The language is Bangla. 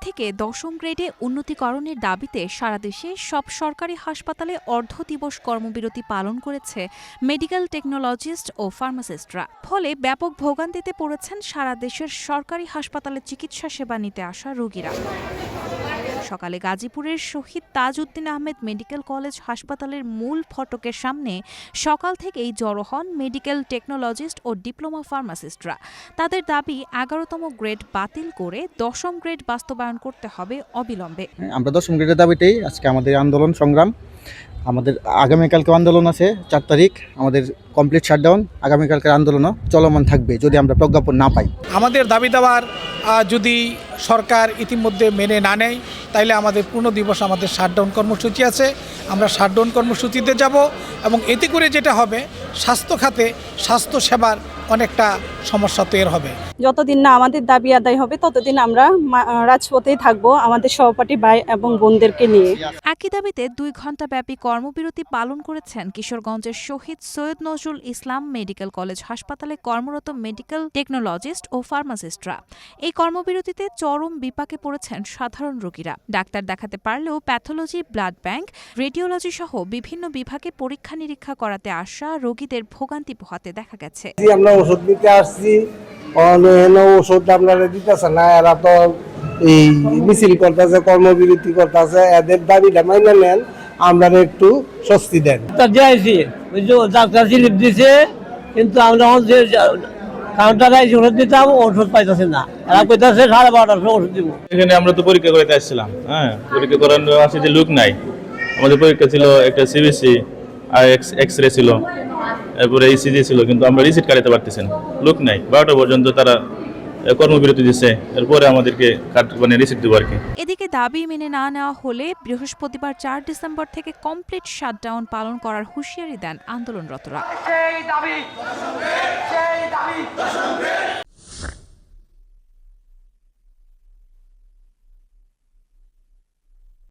থেকে দশম গ্রেডে উন্নতিকরণের দাবিতে সারা দেশে সব সরকারি হাসপাতালে অর্ধ দিবস কর্মবিরতি পালন করেছে মেডিকেল টেকনোলজিস্ট ও ফার্মাসিস্টরা ফলে ব্যাপক ভোগান্তিতে পড়েছেন সারা দেশের সরকারি হাসপাতালে চিকিৎসা সেবা নিতে আসা রোগীরা। সকালে গাজীপুরের শহীদ তাজউদ্দিন আহমেদ মেডিকেল কলেজ হাসপাতালের মূল ফটকের সামনে সকাল থেকেই জড়ো হন মেডিকেল টেকনোলজিস্ট ও ডিপ্লোমা ফার্মাসিস্টরা। তাদের দাবি এগারোতম গ্রেড বাতিল করে দশম গ্রেড বাস্তবায়ন করতে হবে অবিলম্বে। হ্যাঁ, আমরা দশম গ্রেডের দাবিতেই আজকে আমাদের আন্দোলন সংগ্রাম। আমাদের আগামীকালকে আন্দোলন আছে, চার তারিখ। আমাদের কমপ্লিট শাটডাউন আগামীকালকের আন্দোলনও চলমান থাকবে যদি আমরা প্রজ্ঞাপন না পাই। আমাদের দাবি দাবার যদি সরকার ইতিমধ্যে মেনে না নেয়, তাইলে আমাদের পূর্ণ দিবস আমাদের শাটডাউন কর্মসূচি আছে। আমরা শাটডাউন কর্মসূচিতে যাব এবং এতে করে যেটা হবে, স্বাস্থ্য খাতে স্বাস্থ্য সেবার অনেকটা সমস্যা তৈরি হবে। যতদিন না আমাদের দাবি আদায় হবে ততদিন আমরা রাজপথেই থাকব আমাদের সহপাঠী ভাই এবং বোনদেরকে নিয়ে। একই দাবিতে দুই ঘণ্টাব্যাপী কর্মবিরতি পালন করেছেন কিশোরগঞ্জের শহীদ সৈয়দ নজরুল ইসলাম মেডিকেল কলেজ হাসপাতালে কর্মরত মেডিকেল টেকনোলজিস্ট ও ফার্মাসিস্টরা। এই কর্মবিরতিতে চরম বিপাকে পড়েছেন সাধারণ রোগীরা। ডাক্তার দেখাতে পারলেও প্যাথোলজি ব্লাড ব্যাংক রেডিওলজি সহ বিভিন্ন বিভাগে পরীক্ষা নিরীক্ষা করাতে আসা রোগীদের ভোগান্তি পোহাতে দেখা গেছে। আমরা ওষুধ নিতে আসছি। ওষুধ আপনারা দিতেছে না এরা তো এই মিছিল করতেছে কর্মবিরতি করতেছে এদের দাবিটা মাইনে নেন আমরা একটু স্বস্তি দেন। ডাক্তার স্লিপ দিছে কিন্তু আমরা কাউন্টারে এসে ওষুধ দিতাম ওষুধ পাইতেছে না। এরা কইতাছে সাড়ে বারোটার সময় ওষুধ দিব। এখানে আমরা তো পরীক্ষা করতে আসছিলাম হ্যাঁ? পরীক্ষা করানো আছে যে লোক নাই। আমাদের পরীক্ষা ছিল একটা সিবিসি আর এক্স রে ছিল। এরপরে ইসিজি দিয়েছিল কিন্তু আমরা রিসিট কাটাতে পারতেছি না। লোক নাই। বারোটা পর্যন্ত তারা কর্মবিরতি দিচ্ছে এরপরে আমাদেরকে কাট মানে রিসিট দেবো আর কি। এদিকে দাবি মেনে না নেওয়া হলে বৃহস্পতিবার চার ডিসেম্বর থেকে কমপ্লিট শাটডাউন পালন করার হুঁশিয়ারি দেন আন্দোলনরতরা।